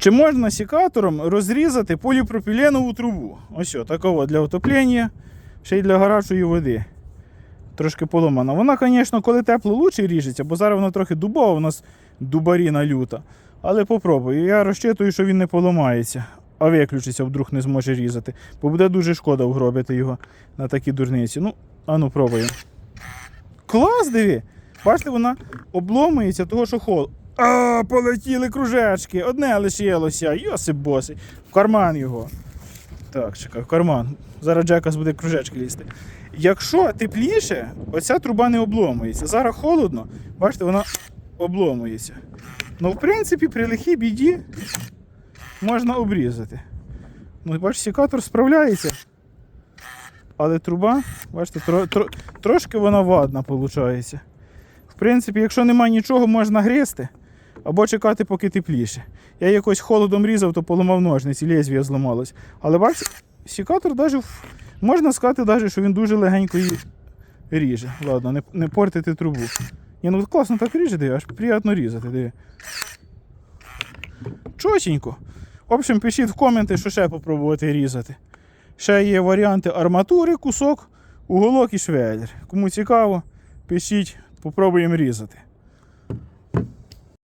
Чи можна сікатором розрізати поліпропіленову трубу? Ось такого для отоплення, ще й для гарячої води. Трошки поломана. Вона, звісно, коли тепло лучше ріжеться, бо зараз вона трохи дубова, у нас дубаріна люта. Але попробую. Я розчитую, що він не поламається, а виключиться, вдруг не зможе різати. Бо буде дуже шкода вгробити його на такі дурниці. Ну, ану, пробуємо. Клас, диви! Бачите, вона обломується, того, що хол. А, полетіли кружечки. Одне лишилося. Йосип босий. В карман його. Так, чекай, в карман. Зараз Джекас буде кружечки лізти. Якщо тепліше, оця труба не обломується. Зараз холодно, бачите, вона обломується. Ну, в принципі, при лихій біді можна обрізати. Ну, бачиш, секатор справляється. Але труба, бачите, тро, тро, трошки вона вадна виходить. В принципі, якщо немає нічого, можна гризти або чекати, поки тепліше. Я якось холодом різав, то поламав ножниці, лезвія зламалось. Але бачите, секатор навіть, можна сказати, навіть, що він дуже легенько її ріже. Ладно, не, не портити трубу. Ні, ну класно так ріже, диви, аж приємно різати. Диви. Чотенько. В общем, пишіть в коменти, що ще попробувати різати. Ще є варіанти арматури, кусок, уголок і швеллер. Кому цікаво, пишіть, попробуємо різати.